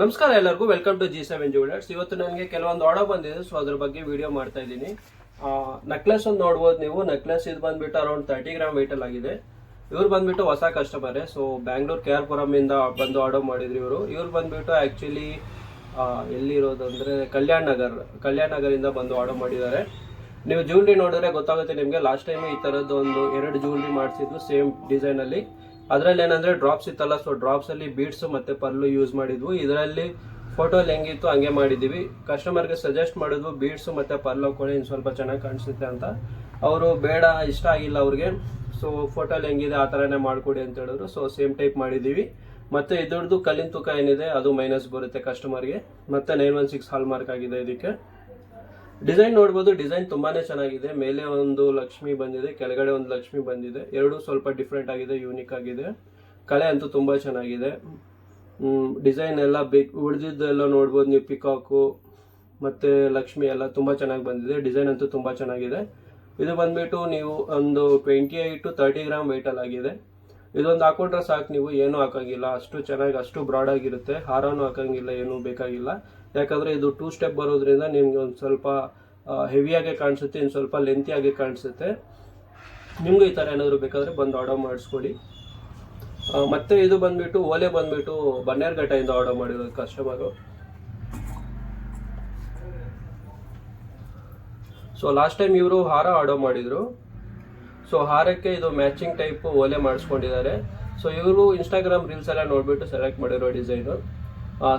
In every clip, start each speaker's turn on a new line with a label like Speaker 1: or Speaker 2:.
Speaker 1: ನಮಸ್ಕಾರ ಎಲ್ಲರಿಗೂ welcome to G seven jewellers ಇವತ್ತು ನನಗೆ ಕೆಲವೊಂದು ಆರ್ಡರ್ ಬಂದಿದೆ ಸೊ ಅದ್ರ ಬಗ್ಗೆ ವಿಡಿಯೋ ಮಾಡ್ತಾ ಇದ್ದೀನಿ. ನೆಕ್ಲೆಸ್ ಒಂದು ನೋಡ್ಬೋದು ನೀವು. ನೆಕ್ಲೆಸ್ ಇದು ಬಂದ್ಬಿಟ್ಟು ಅರೌಂಡ್ ತರ್ಟಿ ಗ್ರಾಮ್ ವೆಯ್ಟಲ್ಲಿ ಆಗಿದೆ. ಇವ್ರು ಬಂದ್ಬಿಟ್ಟು ಹೊಸ ಕಸ್ಟಮರೇ ಸೊ ಬ್ಯಾಂಗ್ಳೂರ್ ಕೆ ಆರ್ ಪುರಮಿಂದ ಬಂದು ಆರ್ಡರ್ ಮಾಡಿದ್ರು ಇವರು. ಇವ್ರು ಬಂದ್ಬಿಟ್ಟು ಆ್ಯಕ್ಚುಲಿ ಎಲ್ಲಿರೋದು ಅಂದರೆ ಕಲ್ಯಾಣ್ ನಗರ್ ಕಲ್ಯಾಣ್ ನಗರಿಂದ ಬಂದು ಆರ್ಡರ್ ಮಾಡಿದ್ದಾರೆ. ನೀವು ಜ್ಯುವೆಲ್ರಿ ನೋಡಿದ್ರೆ ಗೊತ್ತಾಗುತ್ತೆ ನಿಮಗೆ ಲಾಸ್ಟ್ ಟೈಮ್ ಈ ಥರದ್ದು ಒಂದು ಎರಡು ಜ್ಯುವೆಲ್ರಿ ಮಾಡಿಸಿದ್ದು ಸೇಮ್ ಡಿಸೈನಲ್ಲಿ ಅದರಲ್ಲಿ ಏನಂದ್ರೆ ಡ್ರಾಪ್ಸ್ ಇತ್ತಲ್ಲ ಸೊ ಡ್ರಾಪ್ಸ್ ಅಲ್ಲಿ ಬೀಡ್ಸ್ ಮತ್ತೆ ಪರ್ಲು ಯೂಸ್ ಮಾಡಿದ್ವು. ಇದರಲ್ಲಿ ಫೋಟೋ ಹೆಂಗಿತ್ತು ಹಂಗೆ ಮಾಡಿದ್ದೀವಿ ಕಸ್ಟಮರ್ಗೆ ಸಜೆಸ್ಟ್ ಮಾಡಿದ್ವು ಬೀಡ್ಸ್ ಮತ್ತೆ ಪರ್ಲು ಹಾಕೊಳ್ಳಿ ಇನ್ನು ಸ್ವಲ್ಪ ಚೆನ್ನಾಗಿ ಕಾಣಿಸುತ್ತೆ ಅಂತ. ಅವರು ಬೇಡ, ಇಷ್ಟ ಆಗಿಲ್ಲ ಅವ್ರಿಗೆ. ಸೊ ಫೋಟೋಲಿ ಹೆಂಗಿದೆ ಆ ಥರನೇ ಮಾಡಿಕೊಡಿ ಅಂತ ಹೇಳಿದ್ರು. ಸೊ ಸೇಮ್ ಟೈಪ್ ಮಾಡಿದ್ದೀವಿ ಮತ್ತೆ ಇದ್ರದ್ದು ಕಲ್ಲಿನ ತೂಕ ಏನಿದೆ, ಅದು ಮೈನಸ್ ಬರುತ್ತೆ ಕಸ್ಟಮರ್ಗೆ ಮತ್ತೆ nine one six hallmark ಆಗಿದೆ ಇದಕ್ಕೆ. ಡಿಸೈನ್ ನೋಡ್ಬೋದು, ಡಿಸೈನ್ ತುಂಬಾನೇ ಚೆನ್ನಾಗಿದೆ. ಮೇಲೆ ಒಂದು ಲಕ್ಷ್ಮಿ ಬಂದಿದೆ, ಕೆಳಗಡೆ ಒಂದು ಲಕ್ಷ್ಮಿ ಬಂದಿದೆ. ಎರಡು ಸ್ವಲ್ಪ ಡಿಫ್ರೆಂಟ್ ಆಗಿದೆ ಯೂನಿಕ್ ಆಗಿದೆ. ಕಲೆ ಅಂತೂ ತುಂಬಾ ಚೆನ್ನಾಗಿದೆ. ಡಿಸೈನ್ ಎಲ್ಲ ಉಳಿದಿದ್ದೆಲ್ಲ ನೋಡ್ಬೋದು, ನೀವು ಪಿಕಾಕು ಮತ್ತೆ ಲಕ್ಷ್ಮಿ ಎಲ್ಲ ತುಂಬಾ ಚೆನ್ನಾಗಿ ಬಂದಿದೆ. ಡಿಸೈನ್ ಅಂತೂ ತುಂಬಾ ಚೆನ್ನಾಗಿದೆ. ಇದು ಬಂದ್ಬಿಟ್ಟು ನೀವು ಒಂದು twenty eight to thirty gram ವೆಯ್ಟಲ್ಲಿ ಆಗಿದೆ. ಇದೊಂದು ಹಾಕೊಂಡ್ರೆ ಸಾಕು, ನೀವು ಏನೂ ಹಾಕಂಗಿಲ್ಲ. ಅಷ್ಟು ಚೆನ್ನಾಗಿ, ಅಷ್ಟು ಬ್ರಾಡ್ ಆಗಿರುತ್ತೆ. ಹಾರನೂ ಹಾಕಂಗಿಲ್ಲ, ಏನೂ ಬೇಕಾಗಿಲ್ಲ. ಯಾಕಂದ್ರೆ ಇದು ಟೂ ಸ್ಟೆಪ್ ಬರೋದ್ರಿಂದ ನಿಮಗೆ ಒಂದು ಸ್ವಲ್ಪ ಹೆವಿಯಾಗೆ ಕಾಣಿಸುತ್ತೆ ಇನ್ನು ಸ್ವಲ್ಪ ಲೆಂತಿಯಾಗಿ ಕಾಣಿಸುತ್ತೆ. ನಿಮಗೂ ಈ ಥರ ಏನಾದರೂ ಬೇಕಾದರೆ ಬಂದು ಆರ್ಡರ್ ಮಾಡಿಸ್ಕೊಡಿ. ಮತ್ತೆ ಇದು ಬಂದ್ಬಿಟ್ಟು, ಓಲೆ ಬಂದ್ಬಿಟ್ಟು ಬನ್ನೇರ್ಘಟ್ಟೆಯಿಂದ ಆರ್ಡರ್ ಮಾಡಿರೋದು ಕಸ್ಟಮರು ಸೊ ಲಾಸ್ಟ್ ಟೈಮ್ ಇವರು ಹಾರ ಆರ್ಡರ್ ಮಾಡಿದರು. ಸೊ ಹಾರಕ್ಕೆ ಇದು ಮ್ಯಾಚಿಂಗ್ ಟೈಪ್ ಓಲೆ ಮಾಡಿಸ್ಕೊಂಡಿದ್ದಾರೆ. ಸೊ ಇವರು ಇನ್ಸ್ಟಾಗ್ರಾಮ್ ರೀಲ್ಸ್ ಎಲ್ಲ ನೋಡಿಬಿಟ್ಟು ಸೆಲೆಕ್ಟ್ ಮಾಡಿರೋ ಡಿಸೈನು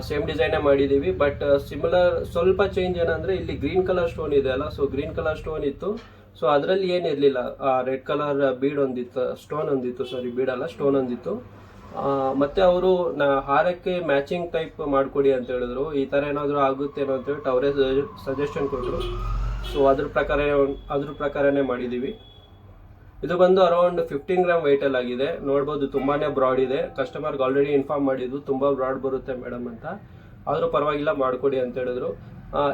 Speaker 1: ಸೇಮ್ ಡಿಸೈನೇ ಮಾಡಿದ್ದೀವಿ ಬಟ್ ಸಿಮಿಲರ್ ಸ್ವಲ್ಪ ಚೇಂಜ್ ಏನಂದ್ರೆ ಇಲ್ಲಿ ಗ್ರೀನ್ ಕಲರ್ ಸ್ಟೋನ್ ಇದೆ ಅಲ್ಲ ಸೊ ಗ್ರೀನ್ ಕಲರ್ ಸ್ಟೋನ್ ಇತ್ತು. ಸೊ ಅದರಲ್ಲಿ ಏನಿರಲಿಲ್ಲ ರೆಡ್ ಕಲರ್ ಬೀಡ್ ಒಂದಿತ್ತು ಸ್ಟೋನ್ ಒಂದಿತ್ತು ಸಾರಿ ಬೀಡಲ್ಲ ಸ್ಟೋನ್ ಒಂದಿತ್ತು. ಮತ್ತೆ ಅವರು ನಾ, ಹಾರಕ್ಕೆ ಮ್ಯಾಚಿಂಗ್ ಟೈಪ್ ಮಾಡಿಕೊಡಿ ಅಂತ ಹೇಳಿದ್ರು. ಈ ಥರ ಏನಾದರೂ ಆಗುತ್ತೇನೋ ಅಂತ ಹೇಳ್ಬಿಟ್ಟು ಅವರೇ ಸಜೆಷನ್ ಕೊಟ್ಟರು ಸೊ ಅದ್ರ ಪ್ರಕಾರ ಅದ್ರ ಪ್ರಕಾರನೇ ಮಾಡಿದ್ದೀವಿ ಇದು ಬಂದು ಅರೌಂಡ್ ಫಿಫ್ಟೀನ್ ಗ್ರಾಮ್ ವೆಯ್ಟಲ್ಲಿ ಆಗಿದೆ. ನೋಡ್ಬೋದು ತುಂಬಾನೇ ಬ್ರಾಡ್ ಇದೆ. ಕಸ್ಟಮರ್ಗೆ ಆಲ್ರೆಡಿ ಇನ್ಫಾರ್ಮ್ ಮಾಡಿದ್ದು ತುಂಬಾ ಬ್ರಾಡ್ ಬರುತ್ತೆ ಮೇಡಮ್ ಅಂತ. ಆದರೂ ಪರವಾಗಿಲ್ಲ ಮಾಡಿಕೊಡಿ ಅಂತ ಹೇಳಿದ್ರು.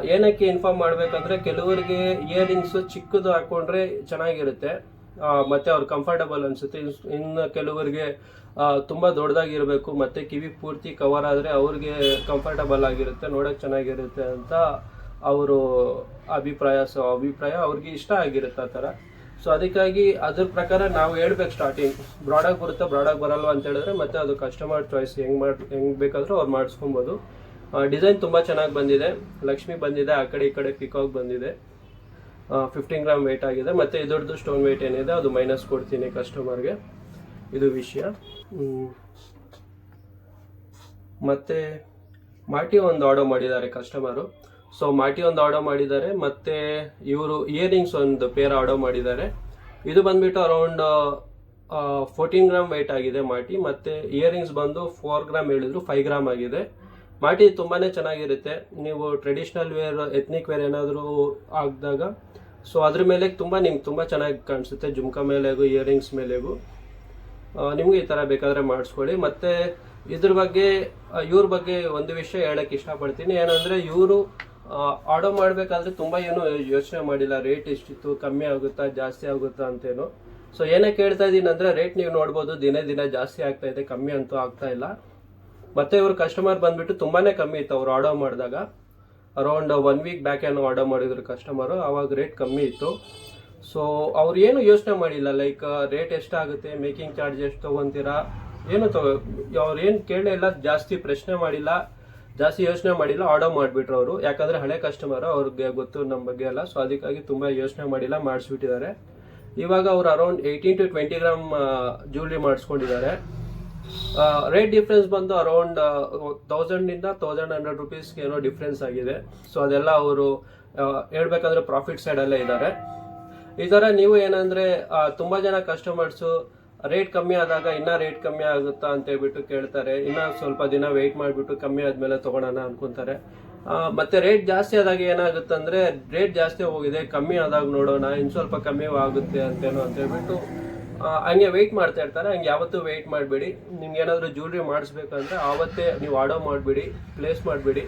Speaker 1: ಏನಕ್ಕೆ ಇನ್ಫಾರ್ಮ್ ಮಾಡಬೇಕಂದ್ರೆ ಕೆಲವರಿಗೆ ಇಯರಿಂಗ್ಸ್ ಚಿಕ್ಕದು ಹಾಕೊಂಡ್ರೆ ಚೆನ್ನಾಗಿರುತ್ತೆ. ಮತ್ತೆ ಅವ್ರು ಕಂಫರ್ಟಬಲ್ ಅನಿಸುತ್ತೆ. ಇನ್- ಇನ್ನು ಕೆಲವರಿಗೆ ತುಂಬ ದೊಡ್ಡದಾಗಿರಬೇಕು, ಮತ್ತೆ ಕಿವಿ ಪೂರ್ತಿ ಕವರ್ ಆದ್ರೆ ಅವ್ರಿಗೆ ಕಂಫರ್ಟಬಲ್ ಆಗಿರುತ್ತೆ, ನೋಡೋಕೆ ಚೆನ್ನಾಗಿರುತ್ತೆ ಅಂತ ಅವರು ಅಭಿಪ್ರಾಯ, ಸೊ ಅಭಿಪ್ರಾಯ ಅವ್ರಿಗೆ ಇಷ್ಟ ಆಗಿರುತ್ತೆ ಆ ಥರ. ಸೊ ಅದಕ್ಕಾಗಿ ಅದ್ರ ಪ್ರಕಾರ ನಾವು ಹೇಳ್ಬೇಕು ಸ್ಟಾರ್ಟಿಂಗ್ ಬ್ರಾಡಾಗಿ ಬರುತ್ತಾ ಬ್ರಾಡಾಗಿ ಬರಲ್ವಾ ಅಂತ ಹೇಳಿದ್ರೆ ಮತ್ತೆ ಅದು ಕಸ್ಟಮರ್ ಚಾಯ್ಸ್ ಹೆಂಗ್ ಮಾಡಿ, ಹೆಂಗ್ ಬೇಕಾದ್ರೂ ಅವ್ರು ಮಾಡಿಸ್ಕೊಬೋದು. ಡಿಸೈನ್ ತುಂಬಾ ಚೆನ್ನಾಗಿ ಬಂದಿದೆ. ಲಕ್ಷ್ಮಿ ಬಂದಿದೆ, ಆ ಕಡೆ ಈ ಕಡೆ ಪಿಕಾಕ್ ಬಂದಿದೆ. ಫಿಫ್ಟೀನ್ ಗ್ರಾಮ್ ವೆಯ್ಟ್ ಆಗಿದೆ. ಮತ್ತೆ ಇದರದ್ದು ಸ್ಟೋನ್ ವೆಯ್ಟ್ ಏನಿದೆ, ಅದು ಮೈನಸ್ ಕೊಡ್ತೀನಿ ಕಸ್ಟಮರ್ಗೆ ಇದು ವಿಷಯ. ಮತ್ತೆ ಮಾಟಿ ಒಂದು ಆರ್ಡರ್ ಮಾಡಿದ್ದಾರೆ ಕಸ್ಟಮರು ಸೊ ಮಾಟಿ ಒಂದು ಆರ್ಡರ್ ಮಾಡಿದ್ದಾರೆ. ಮತ್ತೆ ಇವರು ಇಯರಿಂಗ್ಸ್ ಒಂದು ಪೇರ್ ಆರ್ಡರ್ ಮಾಡಿದ್ದಾರೆ. ಇದು ಬಂದ್ಬಿಟ್ಟು ಅರೌಂಡ್ ಫೋರ್ಟೀನ್ ಗ್ರಾಮ್ ವೆಯ್ಟ್ ಆಗಿದೆ ಮಾಟಿ ಮತ್ತೆ ಇಯರಿಂಗ್ಸ್ ಬಂದು ಫೋರ್ ಗ್ರಾಮ್ ಹೇಳಿದ್ರು ಫೈವ್ ಗ್ರಾಮ್ ಆಗಿದೆ. ಮಾಟಿ ತುಂಬಾನೇ ಚೆನ್ನಾಗಿರುತ್ತೆ. ನೀವು ಟ್ರೆಡಿಷನಲ್ ವೇರ್ ಎತ್ನಿಕ್ ವೇರ್ ಏನಾದರೂ ಆಗಿದಾಗ ಸೊ ಅದ್ರ ಮೇಲೆ ತುಂಬಾ ನಿಮ್ಗೆ ತುಂಬಾ ಚೆನ್ನಾಗಿ ಕಾಣಿಸುತ್ತೆ, ಜುಮ್ಕಾ ಮೇಲೆಗೂ ಇಯರಿಂಗ್ಸ್ ಮೇಲೆಗೂ. ನಿಮಗೆ ಈ ತರ ಬೇಕಾದ್ರೆ ಮಾಡಿಸ್ಕೊಳ್ಳಿ. ಮತ್ತೆ ಇದ್ರ ಬಗ್ಗೆ ಇವ್ರ ಬಗ್ಗೆ ಒಂದು ವಿಷಯ ಹೇಳಕ್ ಇಷ್ಟಪಡ್ತೀನಿ. ಏನಂದ್ರೆ ಇವರು ಆರ್ಡರ್ ಮಾಡಬೇಕಾದ್ರೆ ತುಂಬಾ ಏನು ಯೋಚನೆ ಮಾಡಿಲ್ಲ. ರೇಟ್ ಎಷ್ಟಿತ್ತು, ಕಮ್ಮಿ ಆಗುತ್ತಾ, ಜಾಸ್ತಿ ಆಗುತ್ತಾ ಅಂತೇನು. ಸೊ ಏನಕ್ಕೆ ಹೇಳ್ತಾ ಇದೀನಿ ಅಂದ್ರೆ ರೇಟ್ ನೀವು ನೋಡ್ಬೋದು, ದಿನೇ ದಿನ ಜಾಸ್ತಿ ಆಗ್ತಾ ಇದೆ, ಕಮ್ಮಿ ಅಂತೂ ಆಗ್ತಾ ಇಲ್ಲ. ಮತ್ತೆ ಇವರು ಕಸ್ಟಮರ್ ಬಂದ್ಬಿಟ್ಟು ತುಂಬಾನೇ ಕಮ್ಮಿ ಇತ್ತು ಅವ್ರು ಆರ್ಡರ್ ಮಾಡಿದಾಗ. ಅರೌಂಡ್ ಒನ್ ವೀಕ್ ಬ್ಯಾಕ್ ಏನೋ ಆರ್ಡರ್ ಮಾಡಿದ್ರು ಕಸ್ಟಮರು ಅವಾಗ ರೇಟ್ ಕಮ್ಮಿ ಇತ್ತು. ಸೊ ಅವ್ರು ಏನು ಯೋಚನೆ ಮಾಡಿಲ್ಲ ಲೈಕ್ ರೇಟ್ ಎಷ್ಟಾಗುತ್ತೆ ಮೇಕಿಂಗ್ ಚಾರ್ಜ್ ಎಷ್ಟು ತೊಗೊಂತೀರಾ, ಏನು ತಗೋ ಅವ್ರು ಏನು ಕೇಳಲೇ ಇಲ್ಲ, ಜಾಸ್ತಿ ಪ್ರಶ್ನೆ ಮಾಡಿಲ್ಲ. ಜಾಸ್ತಿ ಯೋಚನೆ ಮಾಡಿಲ್ಲ ಆರ್ಡರ್ ಮಾಡಿಬಿಟ್ರು ಅವರು. ಯಾಕಂದ್ರೆ ಹಳೆ ಕಸ್ಟಮರ್ ಅವ್ರಿಗೆ ಗೊತ್ತು ನಮ್ಮ ಬಗ್ಗೆ ಎಲ್ಲ ಸೊ ಅದಕ್ಕಾಗಿ ತುಂಬ ಯೋಚನೆ ಮಾಡಿಲ್ಲ, ಮಾಡಿಸ್ಬಿಟ್ಟಿದ್ದಾರೆ. ಇವಾಗ ಅವ್ರು around eighteen to twenty gram jewellery ಮಾಡಿಸ್ಕೊಂಡಿದ್ದಾರೆ. Rate difference ಬಂದು ಅರೌಂಡ್ ತೌಸಂಡಿಂದ ತೌಸಂಡ್ ಹಂಡ್ರೆಡ್ ರುಪೀಸ್ಗೆ ಏನೋ ಡಿಫ್ರೆನ್ಸ್ ಆಗಿದೆ. ಸೊ ಅದೆಲ್ಲ ಅವರು ಹೇಳ್ಬೇಕಂದ್ರೆ ಪ್ರಾಫಿಟ್ ಸೈಡಲ್ಲೇ ಇದ್ದಾರೆ. ಈ ಥರ ನೀವು ಏನಂದರೆ ತುಂಬಾ ಜನ ಕಸ್ಟಮರ್ಸ್ ರೇಟ್ ಕಮ್ಮಿ ಆದಾಗ ಇನ್ನ ರೇಟ್ ಕಮ್ಮಿ ಆಗುತ್ತಾ ಅಂತ ಹೇಳ್ಬಿಟ್ಟು ಕೇಳ್ತಾರೆ. ಇನ್ನ ಸ್ವಲ್ಪ ದಿನ ವೆಯ್ಟ್ ಮಾಡಿಬಿಟ್ಟು ಕಮ್ಮಿ ಆದ್ಮೇಲೆ ತಗೊಳೋಣ ಅನ್ಕೊಂತಾರೆ. ಮತ್ತು ರೇಟ್ ಜಾಸ್ತಿ ಆದಾಗ ಏನಾಗುತ್ತಂದರೆ ರೇಟ್ ಜಾಸ್ತಿ ಹೋಗಿದೆ, ಕಮ್ಮಿ ಆದಾಗ ನೋಡೋಣ ಇನ್ನು ಸ್ವಲ್ಪ ಕಮ್ಮಿ ಆಗುತ್ತೆ ಅಂತೇನೋ ಅಂತ ಹೇಳ್ಬಿಟ್ಟು ಹಂಗೆ ವೆಯ್ಟ್ ಮಾಡ್ತಾ ಇರ್ತಾರೆ. ಹಂಗೆ ಯಾವತ್ತೂ ವೆಯ್ಟ್ ಮಾಡಬೇಡಿ. ನಿಮ್ಗೆ ಏನಾದರೂ ಜ್ಯುವೆಲ್ರಿ ಮಾಡಿಸ್ಬೇಕಂದ್ರೆ ಆವತ್ತೇ ನೀವು ಆರ್ಡರ್ ಮಾಡಿಬಿಡಿ ಪ್ಲೇಸ್ ಮಾಡಿಬಿಡಿ.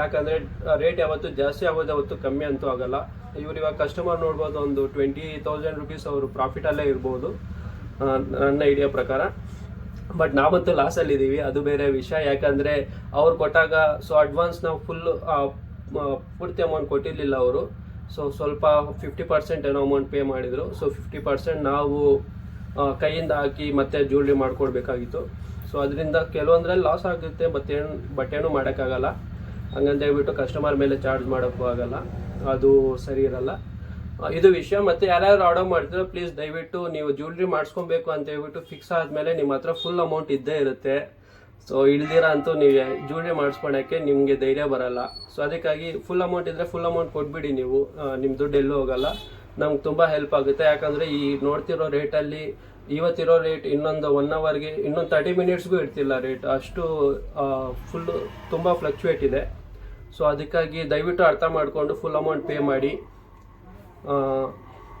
Speaker 1: ಯಾಕಂದ್ರೆ ರೇಟ್ ಯಾವತ್ತು ಜಾಸ್ತಿ ಆಗೋದು ಯಾವತ್ತು ಕಮ್ಮಿ ಅಂತೂ ಆಗಲ್ಲ. ಇವ್ರು ಇವಾಗ ಕಸ್ಟಮರ್ ನೋಡ್ಬೋದು ಒಂದು ಟ್ವೆಂಟಿ ತೌಸಂಡ್ ರುಪೀಸ್ ಅವರು ಪ್ರಾಫಿಟ್ ಅಲ್ಲೇ ಇರ್ಬೋದು. ನನ್ನ ಐಡಿಯಾ ಪ್ರಕಾರ. ಬಟ್ ನಾವಂತೂ ಲಾಸಲ್ಲಿ ಇದ್ದೀವಿ ಅದು ಬೇರೆ ವಿಷಯ. ಯಾಕಂದರೆ ಅವ್ರು ಕೊಟ್ಟಾಗ ಸೊ ಅಡ್ವಾನ್ಸ್ ನಾವು ಫುಲ್ ಪೂರ್ತಿ ಅಮೌಂಟ್ ಕೊಟ್ಟಿರಲಿಲ್ಲ ಅವರು. ಸೊ ಸ್ವಲ್ಪ ಫಿಫ್ಟಿ ಪರ್ಸೆಂಟ್ ಏನೋ ಅಮೌಂಟ್ ಪೇ ಮಾಡಿದರು. ಸೊ ಫಿಫ್ಟಿ ಪರ್ಸೆಂಟ್ ನಾವು ಕೈಯಿಂದ ಹಾಕಿ ಮತ್ತೆ ಜ್ಯುವೆಲ್ರಿ ಮಾಡ್ಕೊಡ್ಬೇಕಾಗಿತ್ತು. ಸೊ ಅದರಿಂದ ಕೆಲವೊಂದ್ರಲ್ಲಿ ಲಾಸ್ ಆಗುತ್ತೆ. ಬಟ್ ಏನು ಬಟ್ ಏನೂ ಮಾಡೋಕ್ಕಾಗಲ್ಲ. ಹಂಗಂತ ಹೇಳ್ಬಿಟ್ಟು ಕಸ್ಟಮರ್ ಮೇಲೆ ಚಾರ್ಜ್ ಮಾಡೋಕ್ಕೂ ಆಗಲ್ಲ. ಅದು ಸರಿ ಇರಲ್ಲ. ಇದು ವಿಷಯ. ಮತ್ತೆ ಯಾರ್ಯಾರು ಆರ್ಡರ್ ಮಾಡ್ತೀರೋ ಪ್ಲೀಸ್ ದಯವಿಟ್ಟು ನೀವು ಜ್ಯುವೆಲ್ರಿ ಮಾಡಿಸ್ಕೊಬೇಕು ಅಂತ ಹೇಳ್ಬಿಟ್ಟು ಫಿಕ್ಸ್ ಆದಮೇಲೆ ನಿಮ್ಮ ಹತ್ರ ಫುಲ್ ಅಮೌಂಟ್ ಇದ್ದೇ ಇರುತ್ತೆ. ಸೊ ಇಳ್ದಿರ ಅಂತೂ ನೀವು ಜ್ಯುವೆಲ್ರಿ ಮಾಡಿಸ್ಕೊಳಕ್ಕೆ ನಿಮಗೆ ಧೈರ್ಯ ಬರಲ್ಲ. ಸೊ ಅದಕ್ಕಾಗಿ ಫುಲ್ ಅಮೌಂಟ್ ಇದ್ದರೆ ಫುಲ್ ಅಮೌಂಟ್ ಕೊಟ್ಬಿಡಿ ನೀವು. ನಿಮ್ಮ ದುಡ್ಡು ಎಲ್ಲೂ ಹೋಗಲ್ಲ. ನಮ್ಗೆ ತುಂಬ ಹೆಲ್ಪ್ ಆಗುತ್ತೆ. ಯಾಕಂದರೆ ಈ ನೋಡ್ತಿರೋ ರೇಟಲ್ಲಿ ಇವತ್ತಿರೋ ರೇಟ್ ಇನ್ನೊಂದು ಒನ್ ಅವರ್ಗೆ ಇನ್ನೊಂದು ತರ್ಟಿ ಮಿನಿಟ್ಸ್ಗೂ ಇರ್ತಿಲ್ಲ ರೇಟ್ ಅಷ್ಟು ಫುಲ್ಲು ತುಂಬ ಫ್ಲಕ್ಚುಯೇಟ್ ಇದೆ. ಸೊ ಅದಕ್ಕಾಗಿ ದಯವಿಟ್ಟು ಅರ್ಥ ಮಾಡಿಕೊಂಡು ಫುಲ್ ಅಮೌಂಟ್ ಪೇ ಮಾಡಿ.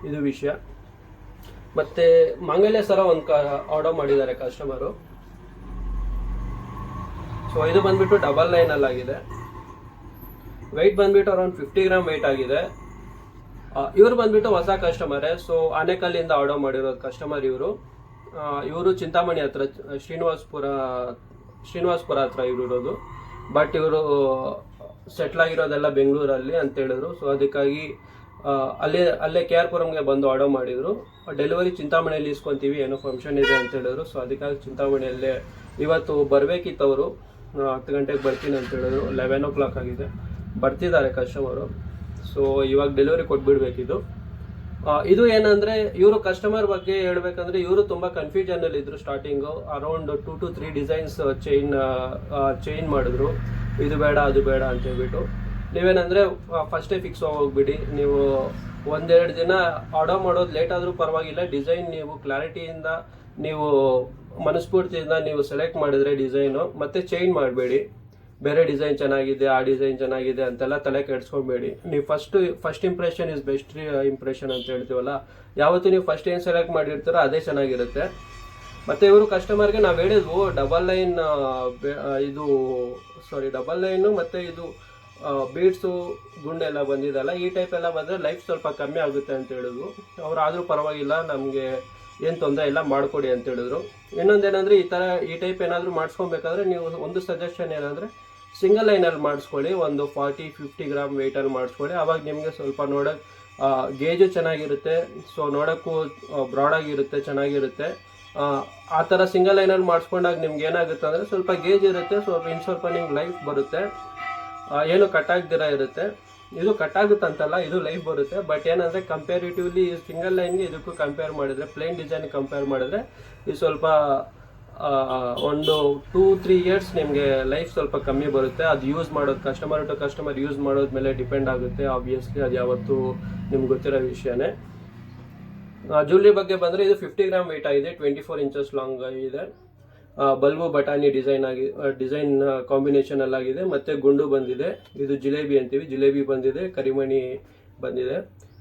Speaker 1: ಇದು ವಿಷಯ. ಮತ್ತು ಮಾಂಗಲ್ಯ ಸರ ಒಂದು ಆರ್ಡರ್ ಮಾಡಿದ್ದಾರೆ ಕಸ್ಟಮರು ಸೊ ಇದು ಬಂದ್ಬಿಟ್ಟು ಡಬಲ್ ನೈನಲ್ಲಿ ಆಗಿದೆ ವೆಯ್ಟ್ ಬಂದ್ಬಿಟ್ಟು ಅರೌಂಡ್ ಫಿಫ್ಟಿ ಗ್ರಾಮ್ ವೆಯ್ಟ್ ಆಗಿದೆ. ಇವರು ಬಂದ್ಬಿಟ್ಟು ಹೊಸ ಕಸ್ಟಮರೇ ಸೊ ಆನೆಕಲ್ಲಿಂದ ಆರ್ಡರ್ ಮಾಡಿರೋದು ಕಸ್ಟಮರ್ ಇವರು. ಇವರು ಚಿಂತಾಮಣಿ ಹತ್ರ, ಶ್ರೀನಿವಾಸ್ಪುರ ಶ್ರೀನಿವಾಸ್ಪುರ ಹತ್ರ ಇವರು ಇರೋದು. ಬಟ್ ಇವರು ಸೆಟ್ಲ್ ಆಗಿರೋದೆಲ್ಲ ಬೆಂಗಳೂರಲ್ಲಿ ಅಂತ ಹೇಳಿದ್ರು. ಸೊ ಅದಕ್ಕಾಗಿ ಅಲ್ಲೇ ಅಲ್ಲೇ ಕೆ ಆರ್ ಪುರಂಗೆ ಬಂದು ಆರ್ಡರ್ ಮಾಡಿದ್ರು. ಡೆಲಿವರಿ ಚಿಂತಾಮಣಿಯಲ್ಲಿ ಇಸ್ಕೊಂತೀವಿ ಏನೋ ಫಂಕ್ಷನ್ ಇದೆ ಅಂತ ಹೇಳಿದ್ರು. ಸೊ ಅದಕ್ಕಾಗಿ ಚಿಂತಾಮಣಿಯಲ್ಲೇ ಇವತ್ತು ಬರಬೇಕಿತ್ತು ಅವರು ಹತ್ತು ಗಂಟೆಗೆ ಬರ್ತೀನಿ ಅಂತ ಹೇಳಿದ್ರು. ಲೆವೆನ್ ಓ ಕ್ಲಾಕ್ ಆಗಿದೆ. ಬರ್ತಿದ್ದಾರೆ ಕಸ್ಟಮರು ಸೊ ಇವಾಗ ಡೆಲಿವರಿ ಕೊಟ್ಬಿಡ್ಬೇಕಿದು. ಆ, ಇದು ಏನಂದರೆ ಇವರು ಕಸ್ಟಮರ್ ಬಗ್ಗೆ ಹೇಳಬೇಕಂದ್ರೆ ಇವರು ತುಂಬ ಕನ್ಫ್ಯೂಷನಲ್ಲಿ ಇದ್ರು starting around two to three designs chain chain ಮಾಡಿದ್ರು. ಇದು ಬೇಡ ಅದು ಬೇಡ ಅಂತ ಹೇಳ್ಬಿಟ್ಟು. ನೀವೇನಂದ್ರೆ ಫಸ್ಟೇ ಫಿಕ್ಸ್ ಹೋಗ್ಬಿಡಿ. ನೀವು ಒಂದೆರಡು ದಿನ ಆರ್ಡರ್ ಮಾಡೋದು ಲೇಟ್ ಆದರೂ ಪರವಾಗಿಲ್ಲ. ಡಿಸೈನ್ ನೀವು ಕ್ಲಾರಿಟಿಯಿಂದ ನೀವು ಮನಸ್ಫೂರ್ತಿಯಿಂದ ನೀವು ಸೆಲೆಕ್ಟ್ ಮಾಡಿದ್ರೆ ಡಿಸೈನು ಮತ್ತೆ ಚೇಂಜ್ ಮಾಡಬೇಡಿ. ಬೇರೆ ಡಿಸೈನ್ ಚೆನ್ನಾಗಿದೆ, ಆ ಡಿಸೈನ್ ಚೆನ್ನಾಗಿದೆ ಅಂತೆಲ್ಲ ತಲೆ ಕೆಡಿಸ್ಕೊಬೇಡಿ. ನೀವು first first impression is best impression ಅಂತ ಹೇಳ್ತೀವಲ್ಲ, ಯಾವತ್ತೂ ನೀವು ಫಸ್ಟ್ ಏನು ಸೆಲೆಕ್ಟ್ ಮಾಡಿರ್ತೀರೋ ಅದೇ ಚೆನ್ನಾಗಿರುತ್ತೆ. ಮತ್ತೆ ಇವರು ಕಸ್ಟಮರ್ಗೆ ನಾವು ಹೇಳಿದ್ವು ಡಬಲ್ ಲೈನ್ ಇದು ಸಾರಿ ಡಬಲ್ ಲೈನು ಮತ್ತೆ ಇದು ಬೀಡ್ಸು ಗುಂಡೆಲ್ಲ ಬಂದಿದ್ದಲ್ಲ ಈ ಟೈಪ್ ಎಲ್ಲ ಬಂದರೆ ಲೈಫ್ ಸ್ವಲ್ಪ ಕಮ್ಮಿ ಆಗುತ್ತೆ ಅಂತ ಹೇಳಿದ್ರು. ಅವ್ರು ಆದರೂ ಪರವಾಗಿಲ್ಲ ನಮಗೆ ಏನು ತೊಂದರೆ ಇಲ್ಲ ಮಾಡಿಕೊಡಿ ಅಂತ ಹೇಳಿದ್ರು. ಇನ್ನೊಂದೇನಂದ್ರೆ ಈ ಥರ ಈ ಟೈಪ್ ಏನಾದರೂ ಮಾಡಿಸ್ಕೊಬೇಕಾದ್ರೆ ನೀವು ಒಂದು ಸಜೆಷನ್ ಏನಂದರೆ ಸಿಂಗಲ್ ಲೈನಲ್ಲಿ ಮಾಡಿಸ್ಕೊಳ್ಳಿ ಒಂದು ಫಾರ್ಟಿ ಫಿಫ್ಟಿ ಗ್ರಾಮ್ ವೆಯ್ಟಲ್ಲಿ ಮಾಡಿಸ್ಕೊಳ್ಳಿ. ಅವಾಗ ನಿಮಗೆ ಸ್ವಲ್ಪ ನೋಡೋಕೆ ಗೇಜು ಚೆನ್ನಾಗಿರುತ್ತೆ ಸೊ ನೋಡೋಕ್ಕೂ ಬ್ರಾಡಾಗಿರುತ್ತೆ ಚೆನ್ನಾಗಿರುತ್ತೆ. ಆ, ಥರ ಸಿಂಗಲ್ ಲೈನಲ್ಲಿ ಮಾಡಿಸ್ಕೊಂಡಾಗ ನಿಮ್ಗೆ ಏನಾಗುತ್ತೆ ಅಂದರೆ ಸ್ವಲ್ಪ ಗೇಜ್ ಇರುತ್ತೆ ಸ್ವಲ್ಪ ಇನ್ನು ಸ್ವಲ್ಪ ನಿಮ್ಗೆ ಲೈಫ್ ಬರುತ್ತೆ. ಏನು ಕಟ್ ಆಗ್ದಿರ ಇರುತ್ತೆ. ಇದು ಕಟ್ ಆಗುತ್ತಂತಲ್ಲ, ಇದು ಲೈಫ್ ಬರುತ್ತೆ. ಬಟ್ ಏನಂದ್ರೆ ಕಂಪೇರಿಟಿವ್ಲಿ ಸಿಂಗಲ್ ಲೈನ್ಗೆ ಇದಕ್ಕೂ ಕಂಪೇರ್ ಮಾಡಿದ್ರೆ ಪ್ಲೇನ್ ಡಿಸೈನ್ ಕಂಪೇರ್ ಮಾಡಿದ್ರೆ, ಇದು ಸ್ವಲ್ಪ ಒಂದು ಟೂ ತ್ರೀ ಇಯರ್ಸ್ ನಿಮಗೆ ಲೈಫ್ ಸ್ವಲ್ಪ ಕಮ್ಮಿ ಬರುತ್ತೆ. ಅದು ಯೂಸ್ ಮಾಡೋದು ಕಸ್ಟಮರ್ ಟು ಕಸ್ಟಮರ್ ಯೂಸ್ ಮಾಡೋದ ಮೇಲೆ ಡಿಪೆಂಡ್ ಆಗುತ್ತೆ ಆಬ್ವಿಯಸ್ಲಿ ಅದು ಯಾವತ್ತು ನಿಮ್ಗೆ ಗೊತ್ತಿರೋ ವಿಷಯನೇ. ಜ್ಯುವೆಲ್ರಿ ಬಗ್ಗೆ ಬಂದರೆ ಇದು ಫಿಫ್ಟಿ ಗ್ರಾಮ್ ವೆಯ್ಟ್ ಆಗಿದೆ ಟ್ವೆಂಟಿ ಫೋರ್ ಇಂಚಸ್ ಲಾಂಗ್ ಇದೆ. ಬಲ್ಬು ಬಟಾಣಿ ಡಿಸೈನ್ ಆಗಿ ಡಿಸೈನ್ ಕಾಂಬಿನೇಷನ್ ಅಲ್ಲಾಗಿದೆ. ಮತ್ತೆ ಗುಂಡು ಬಂದಿದೆ. ಇದು ಜಿಲೇಬಿ ಅಂತೀವಿ. ಜಿಲೇಬಿ ಬಂದಿದೆ, ಕರಿಮಣಿ ಬಂದಿದೆ.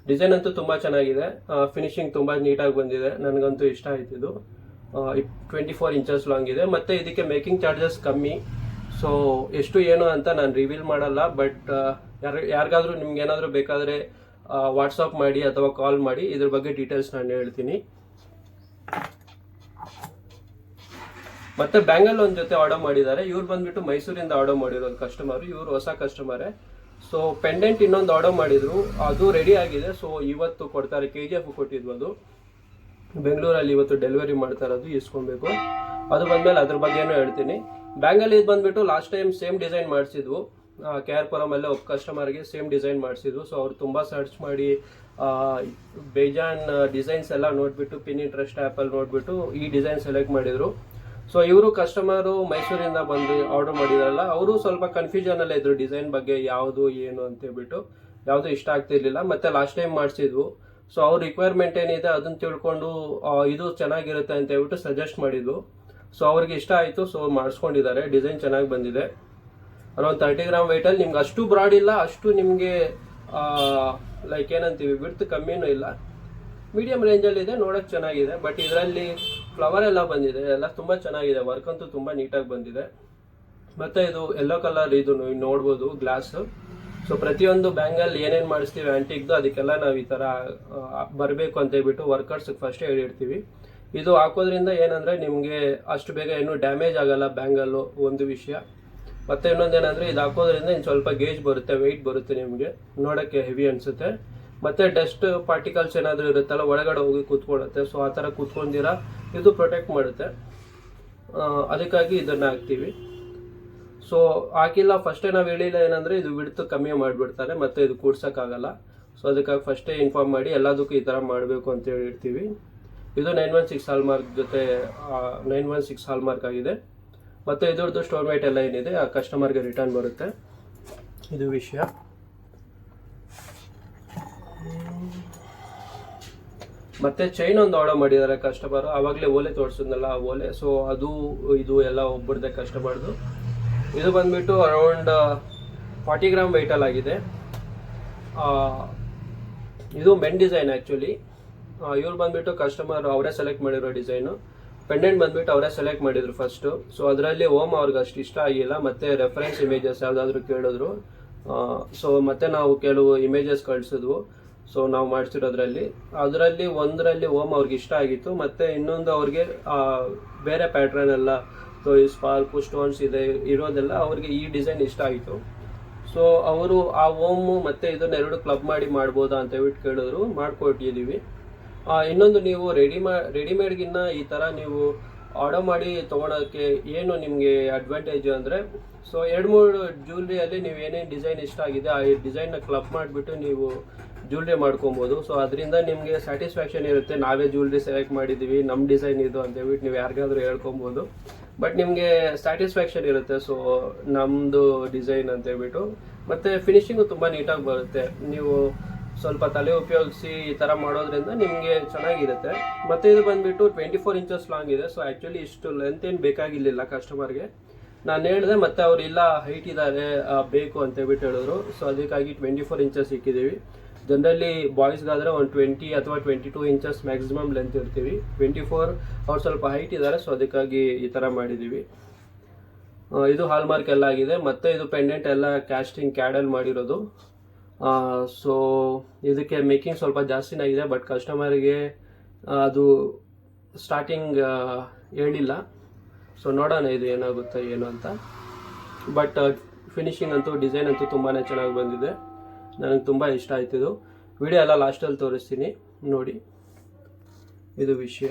Speaker 1: ಡಿಸೈನ್ ಅಂತೂ ತುಂಬ ಚೆನ್ನಾಗಿದೆ. ಫಿನಿಶಿಂಗ್ ತುಂಬ ನೀಟಾಗಿ ಬಂದಿದೆ. ನನಗಂತೂ ಇಷ್ಟ ಆಯ್ತು ಇದು. ಟ್ವೆಂಟಿ ಫೋರ್ ಇಂಚಸ್ ಲಾಂಗ್ ಇದೆ. ಮತ್ತೆ ಇದಕ್ಕೆ ಮೇಕಿಂಗ್ ಚಾರ್ಜಸ್ ಕಮ್ಮಿ. ಸೊ ಎಷ್ಟು ಏನು ಅಂತ ನಾನು ರಿವೀಲ್ ಮಾಡಲ್ಲ. ಬಟ್ ಯಾರು, ಯಾರಿಗಾದ್ರೂ ನಿಮ್ಗೆ ಏನಾದರೂ ಬೇಕಾದರೆ ವಾಟ್ಸಪ್ ಮಾಡಿ ಅಥವಾ ಕಾಲ್ ಮಾಡಿ. ಇದ್ರ ಬಗ್ಗೆ ಡೀಟೇಲ್ಸ್ ನಾನು ಹೇಳ್ತೀನಿ. ಮತ್ತೆ ಬ್ಯಾಂಗಲ್ ಜೊತೆ ಆರ್ಡರ್ ಮಾಡಿದ್ದಾರೆ. ಇವ್ರು ಬಂದ್ಬಿಟ್ಟು ಮೈಸೂರಿಂದ ಆರ್ಡರ್ ಮಾಡಿರೋದು ಕಸ್ಟಮರ್ ಇವ್ರು ಹೊಸ ಕಸ್ಟಮರೇ ಸೊ ಪೆಂಡೆಂಟ್ ಇನ್ನೊಂದು ಆರ್ಡರ್ ಮಾಡಿದ್ರು. ಅದು ರೆಡಿ ಆಗಿದೆ. ಸೊ ಇವತ್ತು ಕೊಡ್ತಾರೆ. ಕೆ ಜಿ ಎಫ್ ಕೊಟ್ಟಿದ್ವು ಅದು. ಬೆಂಗಳೂರಲ್ಲಿ ಇವತ್ತು ಡೆಲಿವರಿ ಮಾಡ್ತಾ ಇರೋದು, ಇಸ್ಕೊಬೇಕು. ಅದು ಬಂದ್ಮೇಲೆ ಅದ್ರ ಬಗ್ಗೆನೂ ಹೇಳ್ತೀನಿ. ಬ್ಯಾಂಗಲ್ ಇದು ಬಂದ್ಬಿಟ್ಟು ಲಾಸ್ಟ್ ಟೈಮ್ ಸೇಮ್ ಡಿಸೈನ್ ಮಾಡಿಸಿದ್ವು. ಕೆ ಆರ್ ಪುರಮಲ್ಲೇ ಒಬ್ಬ ಕಸ್ಟಮರ್ಗೆ ಸೇಮ್ ಡಿಸೈನ್ ಮಾಡಿಸಿದ್ವು ಸೊ ಅವ್ರು ತುಂಬ ಸರ್ಚ್ ಮಾಡಿ ಬೇಜಾನ್ ಡಿಸೈನ್ಸ್ ಎಲ್ಲ ನೋಡ್ಬಿಟ್ಟು ಪಿನ್ ಇಂಟ್ರೆಸ್ಟ್ ಆ್ಯಪಲ್ಲಿ ನೋಡ್ಬಿಟ್ಟು ಈ ಡಿಸೈನ್ ಸೆಲೆಕ್ಟ್ ಮಾಡಿದ್ರು. ಸೊ ಇವರು ಕಸ್ಟಮರು ಮೈಸೂರಿಂದ ಬಂದು ಆರ್ಡರ್ ಮಾಡಿದಾರಲ್ಲ, ಅವರು ಸ್ವಲ್ಪ ಕನ್ಫ್ಯೂಷನ್ ಅಲ್ಲೇ ಇದ್ರು ಡಿಸೈನ್ ಬಗ್ಗೆ ಯಾವುದು, ಏನು ಅಂತ ಹೇಳ್ಬಿಟ್ಟು. ಯಾವುದು ಇಷ್ಟ ಆಗ್ತಿರ್ಲಿಲ್ಲ ಮತ್ತೆ ಲಾಸ್ಟ್ ಟೈಮ್ ಮಾಡಿಸಿದ್ವು. ಸೊ ಅವ್ರ ರಿಕ್ವೈರ್ಮೆಂಟ್ ಏನಿದೆ ಅದನ್ನ ತಿಳ್ಕೊಂಡು ಇದು ಚೆನ್ನಾಗಿರುತ್ತೆ ಅಂತ ಹೇಳ್ಬಿಟ್ಟು ಸಜೆಸ್ಟ್ ಮಾಡಿದ್ವು. ಸೊ ಅವ್ರಿಗೆ ಇಷ್ಟ ಆಯಿತು ಸೊ ಮಾಡಿಸ್ಕೊಂಡಿದ್ದಾರೆ ಡಿಸೈನ್ ಚೆನ್ನಾಗಿ ಬಂದಿದೆ. ಅರೌಂಡ್ ತರ್ಟಿ ಗ್ರಾಮ್ ವೆಯ್ಟಲ್ಲಿ ನಿಮ್ಗೆ ಅಷ್ಟು ಬ್ರಾಡ್ ಇಲ್ಲ, ಅಷ್ಟು ನಿಮಗೆ ಲೈಕ್ ಏನಂತೀವಿ ಬಿಡ್ತು ಕಮ್ಮಿನೂ ಇಲ್ಲ. ಮೀಡಿಯಂ ರೇಂಜಲ್ಲಿ ಇದೆ, ನೋಡೋಕೆ ಚೆನ್ನಾಗಿದೆ ಬಟ್ ಇದರಲ್ಲಿ ಫ್ಲವರ್ ಎಲ್ಲ ಬಂದಿದೆ, ಎಲ್ಲ ತುಂಬ ಚೆನ್ನಾಗಿದೆ ವರ್ಕ್ ಅಂತೂ ತುಂಬ ನೀಟಾಗಿ ಬಂದಿದೆ. ಮತ್ತೆ ಇದು ಎಲ್ಲೋ ಕಲರ್ ಇದು ನೋಡ್ಬೋದು ಗ್ಲಾಸ್ ಸೊ ಪ್ರತಿಯೊಂದು ಬ್ಯಾಂಗಲ್ ಏನೇನು ಮಾಡಿಸ್ತೀವಿ ಆಂಟಿಕ್ದು ಅದಕ್ಕೆಲ್ಲ ನಾವು ಈ ಥರ ಬರಬೇಕು ಅಂತ ಹೇಳ್ಬಿಟ್ಟು ವರ್ಕರ್ಸ್ ಫಸ್ಟ್ ಹೇಳಿರ್ತೀವಿ. ಇದು ಹಾಕೋದ್ರಿಂದ ಏನಂದ್ರೆ ನಿಮಗೆ ಅಷ್ಟು ಬೇಗ ಏನು ಡ್ಯಾಮೇಜ್ ಆಗಲ್ಲ ಬ್ಯಾಂಗಲ್ಲು ಒಂದು ವಿಷಯ. ಮತ್ತೆ ಇನ್ನೊಂದು ಏನಂದ್ರೆ ಇದು ಹಾಕೋದ್ರಿಂದ ಇನ್ನು ಸ್ವಲ್ಪ ಗೇಜ್ ಬರುತ್ತೆ ವೆಯ್ಟ್ ಬರುತ್ತೆ ನಿಮಗೆ. ನೋಡೋಕ್ಕೆ ಹೆವಿ ಅನ್ಸುತ್ತೆ. ಮತ್ತೆ ಡಸ್ಟ್ ಪಾರ್ಟಿಕಲ್ಸ್ ಏನಾದರೂ ಇರುತ್ತಲ್ಲ, ಒಳಗಡೆ ಹೋಗಿ ಕೂತ್ಕೊಳ್ಳುತ್ತೆ. ಸೊ ಆ ಥರ ಕೂತ್ಕೊಂಡಿರ, ಇದು ಪ್ರೊಟೆಕ್ಟ್ ಮಾಡುತ್ತೆ. ಅದಕ್ಕಾಗಿ ಇದನ್ನ ಹಾಕ್ತೀವಿ. ಸೊ ಹಾಕಿಲ್ಲ ಫಸ್ಟೇ ನಾವು ಹೇಳಿಲ್ಲ ಏನಂದ್ರೆ, ಇದು ಬಿಡ್ತು ಕಮ್ಮಿ ಮಾಡಿಬಿಡ್ತಾರೆ, ಮತ್ತೆ ಇದು ಕೂಡ್ಸೋಕ್ಕಾಗಲ್ಲ. ಸೊ ಅದಕ್ಕಾಗಿ ಫಸ್ಟೇ ಇನ್ಫಾರ್ಮ್ ಮಾಡಿ, ಎಲ್ಲದಕ್ಕೂ ಈ ಥರ ಮಾಡಬೇಕು ಅಂತ ಹೇಳಿರ್ತೀವಿ. ಇದು nine one six hallmark ಜೊತೆ nine one six hallmark ಆಗಿದೆ. ಮತ್ತು ಇದ್ರದ್ದು ಸ್ಟೋರ್ ಮೇಟ್ ಎಲ್ಲ ಏನಿದೆ, ಆ ಕಸ್ಟಮರ್ಗೆ ರಿಟರ್ನ್ ಬರುತ್ತೆ. ಇದು ವಿಷಯ. ಮತ್ತೆ ಚೈನ್ ಒಂದು ಆರ್ಡರ್ ಮಾಡಿದ್ದಾರೆ ಕಸ್ಟಮರ್ ಆವಾಗಲೇ ಓಲೆ ತೋರಿಸಿದ್ನಲ್ಲ ಆ ಓಲೆ. ಸೊ ಅದು, ಇದು ಎಲ್ಲ ಒಬ್ಬರದೇ ಕಸ್ಟಮರ್ದು ಇದು ಬಂದ್ಬಿಟ್ಟು ಅರೌಂಡ್ ಫಾರ್ಟಿ ಗ್ರಾಮ್ ವೆಯ್ಟಲ್ಲಿ ಆಗಿದೆ. ಇದು ಮೆನ್ ಡಿಸೈನ್ ಆ್ಯಕ್ಚುಲಿ ಇವ್ರು ಬಂದ್ಬಿಟ್ಟು ಕಸ್ಟಮರ್ ಅವರೇ ಸೆಲೆಕ್ಟ್ ಮಾಡಿರೋ ಡಿಸೈನು ಪೆಂಡೆಂಟ್ ಬಂದ್ಬಿಟ್ಟು ಅವರೇ ಸೆಲೆಕ್ಟ್ ಮಾಡಿದ್ರು ಫಸ್ಟು ಸೊ ಅದರಲ್ಲಿ ಓಮ್ ಅವ್ರಿಗೆ ಅಷ್ಟು ಇಷ್ಟ ಆಗಿಲ್ಲ. ಮತ್ತೆ ರೆಫರೆನ್ಸ್ ಇಮೇಜಸ್ ಯಾವುದಾದ್ರೂ ಕೇಳಿದ್ರು. ಸೊ ಮತ್ತೆ ನಾವು ಕೆಲವು ಇಮೇಜಸ್ ಕಳಿಸಿದ್ವು. ಸೊ ನಾವು ಮಾಡಿಸಿರೋದ್ರಲ್ಲಿ. ಅದರಲ್ಲಿ ಒಂದರಲ್ಲಿ ಓಮ್ ಅವ್ರಿಗೆ ಇಷ್ಟ ಆಗಿತ್ತು. ಮತ್ತು ಇನ್ನೊಂದು ಅವ್ರಿಗೆ ಬೇರೆ ಪ್ಯಾಟ್ರನ್ ಎಲ್ಲ ಸೊ ಈ ಸ್ಪಾರ್ಕು ಸ್ಟೋನ್ಸ್ ಇದೆ, ಇರೋದೆಲ್ಲ ಅವ್ರಿಗೆ ಈ ಡಿಸೈನ್ ಇಷ್ಟ ಆಯಿತು. ಸೊ ಅವರು ಆ ಓಮು ಮತ್ತು ಇದನ್ನ ಎರಡು ಕ್ಲಬ್ ಮಾಡಿ ಮಾಡ್ಬೋದಾ ಅಂತ ಹೇಳ್ಬಿಟ್ಟು ಕೇಳಿದ್ರು. ಮಾಡ್ಕೊಟ್ಟಿದ್ದೀವಿ ಇನ್ನೊಂದು ನೀವು ರೆಡಿ ಮಾ ರೆಡಿಮೇಡ್ಗಿನ್ನ ಈ ಥರ ನೀವು ಆರ್ಡರ್ ಮಾಡಿ ತೊಗೊಳೋಕ್ಕೆ ಏನು ನಿಮಗೆ ಅಡ್ವಾಂಟೇಜು ಅಂದರೆ ಸೊ ಎರಡು ಮೂರು ಜ್ಯುವೆಲ್ರಿಯಲ್ಲಿ ನೀವು ಏನೇನು ಡಿಸೈನ್ ಇಷ್ಟ ಆಗಿದೆ, ಆ ಡಿಸೈನ್ನ ಕ್ಲಬ್ ಮಾಡಿಬಿಟ್ಟು ನೀವು ಜ್ಯುವೆಲ್ರಿ ಮಾಡ್ಕೊಬೋದು. ಸೊ ಅದರಿಂದ ನಿಮಗೆ ಸ್ಯಾಟಿಸ್ಫ್ಯಾಕ್ಷನ್ ಇರುತ್ತೆ. ನಾವೇ ಜ್ಯುವೆಲ್ರಿ ಸೆಲೆಕ್ಟ್ ಮಾಡಿದ್ದೀವಿ ನಮ್ಮ ಡಿಸೈನ್ ಇದು ಅಂತ ಹೇಳ್ಬಿಟ್ಟು ನೀವು ಯಾರಿಗಾದ್ರೂ ಹೇಳ್ಕೊಬೋದು. ಬಟ್ ನಿಮಗೆ ಸ್ಯಾಟಿಸ್ಫ್ಯಾಕ್ಷನ್ ಇರುತ್ತೆ. ಸೊ ನಮ್ಮದು ಡಿಸೈನ್ ಅಂತ ಹೇಳ್ಬಿಟ್ಟು. ಮತ್ತು ಫಿನಿಷಿಂಗು ತುಂಬ ನೀಟಾಗಿ ಬರುತ್ತೆ. ನೀವು ಸ್ವಲ್ಪ ತಲೆ ಉಪಯೋಗಿಸಿ ಈ ಥರ ಮಾಡೋದ್ರಿಂದ ನಿಮಗೆ ಚೆನ್ನಾಗಿರುತ್ತೆ. ಮತ್ತು ಇದು ಬಂದುಬಿಟ್ಟು ಟ್ವೆಂಟಿ ಫೋರ್ ಇಂಚಸ್ ಲಾಂಗ್ ಇದೆ. ಸೊ ಆ್ಯಕ್ಚುಲಿ ಇಷ್ಟು ಲೆಂತ್ ಏನು ಬೇಕಾಗಿರಲಿಲ್ಲ ಕಸ್ಟಮರ್ಗೆ ನಾನು ಹೇಳಿದೆ, ಮತ್ತೆ ಅವ್ರು ಇಲ್ಲ ಹೈಟ್ ಇದ್ದಾರೆ ಬೇಕು ಅಂತ ಹೇಳ್ಬಿಟ್ಟು ಹೇಳಿದ್ರು. ಸೊ ಅದಕ್ಕಾಗಿ ಟ್ವೆಂಟಿ ಫೋರ್ ಇಂಚಸ್ ಇಕ್ಕಿದ್ದೀವಿ ಜನರಲಿ ಬಾಯ್ಸ್ಗಾದರೆ ಒಂದು ಟ್ವೆಂಟಿ ಅಥವಾ twenty two inches maximum length ಇರ್ತೀವಿ. ಟ್ವೆಂಟಿ ಫೋರ್ ಅವ್ರು ಸ್ವಲ್ಪ ಹೈಟ್ ಇದ್ದಾರೆ ಸೊ ಅದಕ್ಕಾಗಿ ಈ ಥರ ಮಾಡಿದ್ದೀವಿ ಇದು ಹಾಲ್ ಮಾರ್ಕ್ ಎಲ್ಲ ಆಗಿದೆ. ಮತ್ತೆ ಇದು ಪೆಂಡೆಂಟ್ ಎಲ್ಲ ಕ್ಯಾಸ್ಟಿಂಗ್ ಕ್ಯಾಡಲ್ ಮಾಡಿರೋದು. ಸೊ ಇದಕ್ಕೆ ಮೇಕಿಂಗ್ ಸ್ವಲ್ಪ ಜಾಸ್ತಿನೇ ಆಗಿದೆ ಬಟ್ ಕಸ್ಟಮರಿಗೆ ಅದು ಸ್ಟಾರ್ಟಿಂಗ್ ಹೇಳಿಲ್ಲ. ಸೊ ನೋಡೋಣ ಇದು ಏನಾಗುತ್ತೆ ಏನು ಅಂತ. ಬಟ್ ಫಿನಿಶಿಂಗ್ ಅಂತೂ ಡಿಸೈನ್ ಅಂತೂ ತುಂಬಾ ಚೆನ್ನಾಗಿ ಬಂದಿದೆ. ನನಗೆ ತುಂಬ ಇಷ್ಟ ಆಯ್ತು ಇದು. ವಿಡಿಯೋ ಎಲ್ಲ ಲಾಸ್ಟಲ್ಲಿ ತೋರಿಸ್ತೀನಿ. ನೋಡಿ. ಇದು ವಿಷಯ.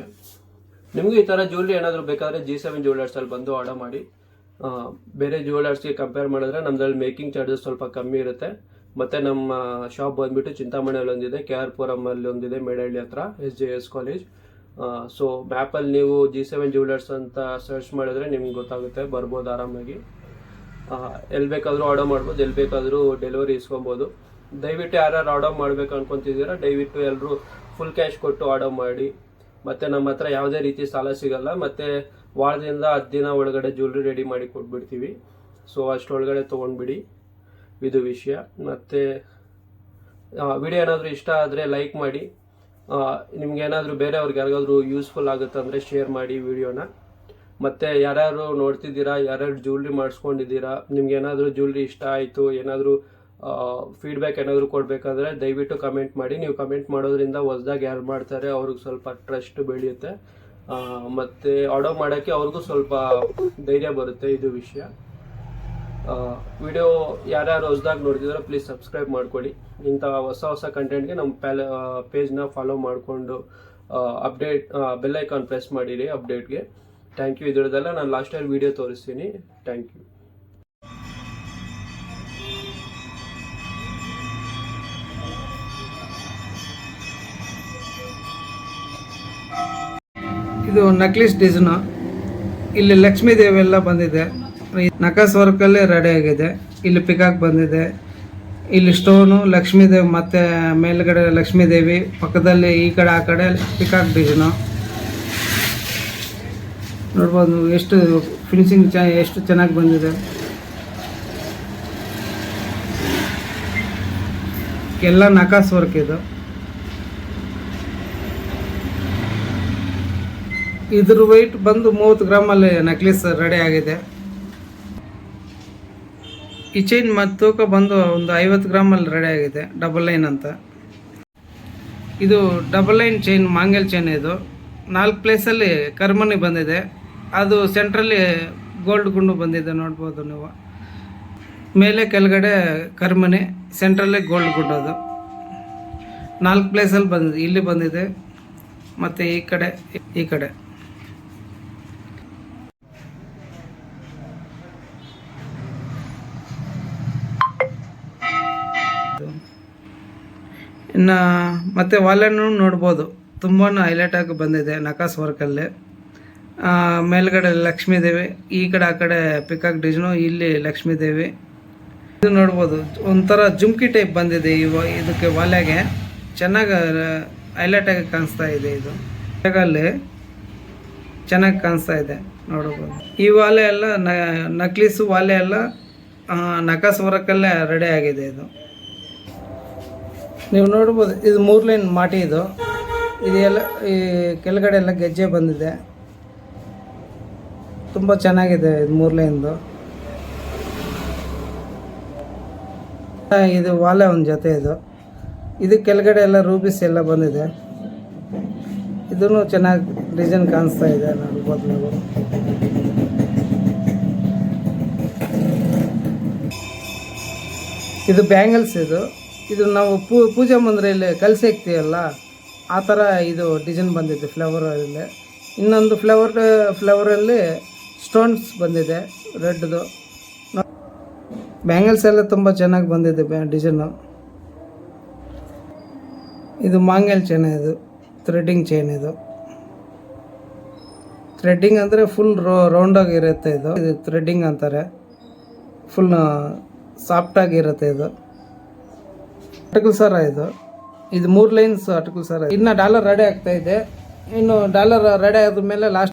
Speaker 1: ನಿಮಗೂ ಈ ಥರ ಜ್ಯುವೆಲ್ರಿ ಏನಾದರೂ ಬೇಕಾದರೆ ಜಿ ಸೆವೆನ್ ಜ್ಯುವೆಲರ್ಸಲ್ಲಿ ಬಂದು ಆರ್ಡರ್ ಮಾಡಿ. ಬೇರೆ ಜ್ಯುವೆಲರ್ಸ್ಗೆ ಕಂಪೇರ್ ಮಾಡಿದ್ರೆ ನಮ್ಮದ್ರಲ್ಲಿ ಮೇಕಿಂಗ್ ಚಾರ್ಜಸ್ ಸ್ವಲ್ಪ ಕಮ್ಮಿ ಇರುತ್ತೆ. ಮತ್ತು ನಮ್ಮ ಶಾಪ್ ಬಂದುಬಿಟ್ಟು ಚಿಂತಾಮಣಿಯಲ್ಲಿ ಒಂದಿದೆ ಕೆ ಆರ್ ಪುರಮಲ್ಲಿ ಒಂದಿದೆ ಮೇಡಹಳ್ಳಿ ಹತ್ರ, S J S college so ಮ್ಯಾಪಲ್ಲಿ ನೀವು ಜಿ ಸೆವೆನ್ ಜ್ಯುವೆಲರ್ಸ್ ಅಂತ ಸರ್ಚ್ ಮಾಡಿದ್ರೆ ನಿಮ್ಗೆ ಗೊತ್ತಾಗುತ್ತೆ, ಬರ್ಬೋದು ಆರಾಮಾಗಿ. ಎಲ್ಲಿ ಬೇಕಾದರೂ ಆರ್ಡರ್ ಮಾಡ್ಬೋದು ಎಲ್ಲಿ ಬೇಕಾದರೂ ಡೆಲಿವರಿ ಇಸ್ಕೊಬೋದು. ದಯವಿಟ್ಟು ಯಾರ್ಯಾರು ಆರ್ಡರ್ ಮಾಡ್ಬೇಕು ಅನ್ಕೊಂತಿದ್ದೀರಾ, ದಯವಿಟ್ಟು ಎಲ್ಲರೂ ಫುಲ್ ಕ್ಯಾಶ್ ಕೊಟ್ಟು ಆರ್ಡರ್ ಮಾಡಿ. ಮತ್ತು ನಮ್ಮ ಹತ್ರ ಯಾವುದೇ ರೀತಿ ಸಾಲ ಸಿಗಲ್ಲ, ಮತ್ತು ವಾರದಿಂದ ಹತ್ತು ದಿನ ಒಳಗಡೆ ಜ್ಯುವೆಲ್ರಿ ರೆಡಿ ಮಾಡಿ ಕೊಟ್ಬಿಡ್ತೀವಿ. ಸೊ ಅಷ್ಟರೊಳಗಡೆ ತೊಗೊಂಡ್ಬಿಡಿ. ಇದು ವಿಷಯ. ಮತ್ತು ವಿಡಿಯೋ ಏನಾದರೂ ಇಷ್ಟ ಆದರೆ ಲೈಕ್ ಮಾಡಿ. ನಿಮ್ಗೆ ಏನಾದರೂ ಬೇರೆಯವ್ರಿಗೆ ಯಾರಿಗಾದರೂ ಯೂಸ್ಫುಲ್ ಆಗುತ್ತೆ ಅಂದರೆ ಶೇರ್ ಮಾಡಿ ವಿಡಿಯೋನ. ಮತ್ತು, ಯಾರ್ಯಾರು ನೋಡ್ತಿದ್ದೀರಾ, ಯಾರ್ಯಾರು ಜ್ಯುವೆಲ್ರಿ ಮಾಡಿಸ್ಕೊಂಡಿದ್ದೀರಾ, ನಿಮ್ಗೆ ಏನಾದರೂ ಜ್ಯುವೆಲ್ರಿ ಇಷ್ಟ ಆಯಿತು, ಏನಾದರೂ ಫೀಡ್ಬ್ಯಾಕ್ ಏನಾದರೂ ಕೊಡಬೇಕಾದ್ರೆ ದಯವಿಟ್ಟು ಕಮೆಂಟ್ ಮಾಡಿ. ನೀವು ಕಮೆಂಟ್ ಮಾಡೋದ್ರಿಂದ ಹೊಸ್ದಾಗಿ ಯಾರು ಮಾಡ್ತಾರೆ, ಅವ್ರಿಗೆ ಸ್ವಲ್ಪ ಟ್ರಸ್ಟ್ ಬೆಳೆಯುತ್ತೆ. ಮತ್ತು ಆರ್ಡರ್ ಮಾಡೋಕ್ಕೆ ಅವ್ರಿಗೂ ಸ್ವಲ್ಪ ಧೈರ್ಯ ಬರುತ್ತೆ, ಇದು ವಿಷಯ. ವಿಡಿಯೋ ಯಾರ್ಯಾರು ಹೊಸದಾಗಿ ನೋಡ್ತಿದ್ರೆ ಪ್ಲೀಸ್ ಸಬ್ಸ್ಕ್ರೈಬ್ ಮಾಡ್ಕೊಳ್ಳಿ. ಇಂಥ ಹೊಸ ಹೊಸ ಕಂಟೆಂಟ್ಗೆ ನಮ್ಮ ಪ್ಯಾಲ ಪೇಜ್ನ ಫಾಲೋ ಮಾಡಿಕೊಂಡು ಅಪ್ಡೇಟ್ ಬೆಲ್ ಐಕಾನ್ ಪ್ರೆಸ್ ಮಾಡಿರಿ ಅಪ್ಡೇಟ್ಗೆ ಥ್ಯಾಂಕ್ ಯು ಇದ್ರದ್ದೆಲ್ಲ ನಾನು ಲಾಸ್ಟ್ ಟೈಮ್ ವಿಡಿಯೋ ತೋರಿಸ್ತೀನಿ. ಥ್ಯಾಂಕ್ ಯು
Speaker 2: ಇದು ನಕ್ಲಿಸ್ ಡಿಸೈನು ಇಲ್ಲಿ ಲಕ್ಷ್ಮೀ ಎಲ್ಲ ಬಂದಿದೆ. ನಕಾಸ್ ವರ್ಕಲ್ಲಿ ರೆಡಿ ಆಗಿದೆ. ಇಲ್ಲಿ ಪಿಕಾಕ್ ಬಂದಿದೆ. ಇಲ್ಲಿ ಸ್ಟೋನು ಲಕ್ಷ್ಮೀದೇವಿ ಮತ್ತು ಮೇಲ್ಗಡೆ ಲಕ್ಷ್ಮೀದೇವಿ, ಪಕ್ಕದಲ್ಲಿ ಈ ಕಡೆ, ಆ ಕಡೆ ಪಿಕಾಕ್ ಡಿಸೈನು ನೋಡ್ಬೋದು ಎಷ್ಟು ಫಿನಿಶಿಂಗ್ ಚ, ಎಷ್ಟು ಚೆನ್ನಾಗಿ ಬಂದಿದೆ. ಎಲ್ಲ ನಕಾಸ್ ವರ್ಕ್ ಇದು. ಇದ್ರ ವೈಟ್ ಬಂದು ಮೂವತ್ತು ಗ್ರಾಮಲ್ಲಿ ನೆಕ್ಲೆಸ್ ರೆಡಿ ಆಗಿದೆ. ಈ ಚೈನ್ ಮತ್ತು ತೂಕ ಬಂದು ಒಂದು ಐವತ್ತು ಗ್ರಾಮಲ್ಲಿ ರೆಡಿ ಆಗಿದೆ ಡಬಲ್ ಲೈನ್ ಅಂತ. ಇದು ಡಬಲ್ ಲೈನ್ ಚೈನ್ ಮಾಂಗಲ್ ಚೈನ್ ಇದು. ನಾಲ್ಕು ಪ್ಲೇಸಲ್ಲಿ ಕರ್ಮನಿ ಬಂದಿದೆ. ಅದು ಸೆಂಟ್ರಲ್ಲಿ ಗೋಲ್ಡ್ ಗುಂಡು ಬಂದಿದೆ, ನೋಡ್ಬೋದು ನೀವು. ಮೇಲೆ ಕೆಳಗಡೆ ಕರ್ಮನಿ ಸೆಂಟ್ರಲ್ಲಿ ಗೋಲ್ಡ್ ಗುಂಡು ಅದು. ನಾಲ್ಕು ಪ್ಲೇಸಲ್ಲಿ ಬಂದಿದೆ, ಇಲ್ಲಿ ಬಂದಿದೆ, ಮತ್ತು ಈ ಕಡೆ ಈ ಕಡೆ. ಇನ್ನು ಮತ್ತು ವಾಲೆನೂ ನೋಡ್ಬೋದು. ತುಂಬಾ ಹೈಲೈಟ್ ಆಗಿ ಬಂದಿದೆ ನಕಾಸ್ ವರ್ಕಲ್ಲಿ. ಮೇಲ್ಗಡೆ ಲಕ್ಷ್ಮೀ ದೇವಿ ಈ ಕಡೆ ಆ ಕಡೆ ಪಿಕಾಕ್ ಡಿಸೈನು ಇಲ್ಲಿ ಲಕ್ಷ್ಮೀ ದೇವಿ ಇದು ನೋಡ್ಬೋದು. ಒಂಥರ ಜುಮ್ಕಿ ಟೈಪ್ ಬಂದಿದೆ ಇವ ಇದಕ್ಕೆ ವಾಲೆಗೆ ಚೆನ್ನಾಗಿ, ಹೈಲೈಟ್ ಆಗಿ ಕಾಣಿಸ್ತಾ ಇದೆ ಇದು. ಅಲ್ಲಿ ಚೆನ್ನಾಗಿ ಕಾಣಿಸ್ತಾ ಇದೆ, ನೋಡ್ಬೋದು. ಈ ವಾಲೆ ಎಲ್ಲ ನಕ್ಲೀಸು ವಾಲೆ ಎಲ್ಲ ನಕಾಸ್ ವರ್ಕಲ್ಲೇ ರೆಡಿ ಆಗಿದೆ ಇದು. ನೀವು ನೋಡ್ಬೋದು, ಇದು ಮೂರು ಲೈನ್ ಮಾಟಿ ಇದು. ಇದೆಲ್ಲ ಈ ಕೆಳಗಡೆ ಎಲ್ಲ ಗೆಜ್ಜೆ ಬಂದಿದೆ. ತುಂಬ ಚೆನ್ನಾಗಿದೆ ಇದು ಮೂರು ಲೈನ್ದು. ಇದು ವಾಲೆ ಒಂದು ಜೊತೆ ಇದು. ಇದು ಕೆಳಗಡೆ ಎಲ್ಲ ರೂಬಿಸ್ ಎಲ್ಲ ಬಂದಿದೆ. ಇದೂ ಚೆನ್ನಾಗಿ ಡಿಸೈನ್ ಕಾಣಿಸ್ತಾ ಇದೆ ನೋಡ್ಬೋದು ನೀವು ಇದು ಬ್ಯಾಂಗಲ್ಸ್ ಇದು. ಇದು ನಾವು ಪೂಜಾ ಮಂದಿರಲ್ಲಿ ಕಲಸಿ ಹಾಕ್ತೀವಲ್ಲ, ಆ ಥರ ಇದು ಡಿಸೈನ್ ಬಂದಿದೆ ಫ್ಲವರಲ್ಲಿ ಇನ್ನೊಂದು ಫ್ಲವರ್ ಫ್ಲವರಲ್ಲಿ ಸ್ಟೋನ್ಸ್ ಬಂದಿದೆ, ರೆಡ್ದು. ಬ್ಯಾಂಗಲ್ಸ್ ಎಲ್ಲ ತುಂಬ ಚೆನ್ನಾಗಿ ಬಂದಿದೆ ಡಿಸೈನು ಇದು ಮಾಂಗಲ್ ಚೈನ್ ಇದು ಥ್ರೆಡ್ಡಿಂಗ್ ಚೈನ್ ಇದು. ಥ್ರೆಡ್ಡಿಂಗ್ ಅಂದರೆ ಫುಲ್ ರೋ ರೌಂಡಾಗಿರುತ್ತೆ ಇದು. ಇದು ಥ್ರೆಡ್ಡಿಂಗ್ ಅಂತಾರೆ. ಫುಲ್ ಸಾಫ್ಟಾಗಿರುತ್ತೆ ಇದು. ಅಟಕಲ್ ಸರ್ ಇದು? ಇದು ಮೂರು ಲೈನ್ಸ್ ಆರ್ಟಿಕಲ್ ಸರ್ ಇನ್ನು ಡಾಲರ್ ರೆಡಿ ಆಗ್ತಾ ಇದೆ. ಇನ್ನು ಡಾಲರ್ ರೆಡಿ ಆದ ಮೇಲೆ ಲಾಸ್ಟ್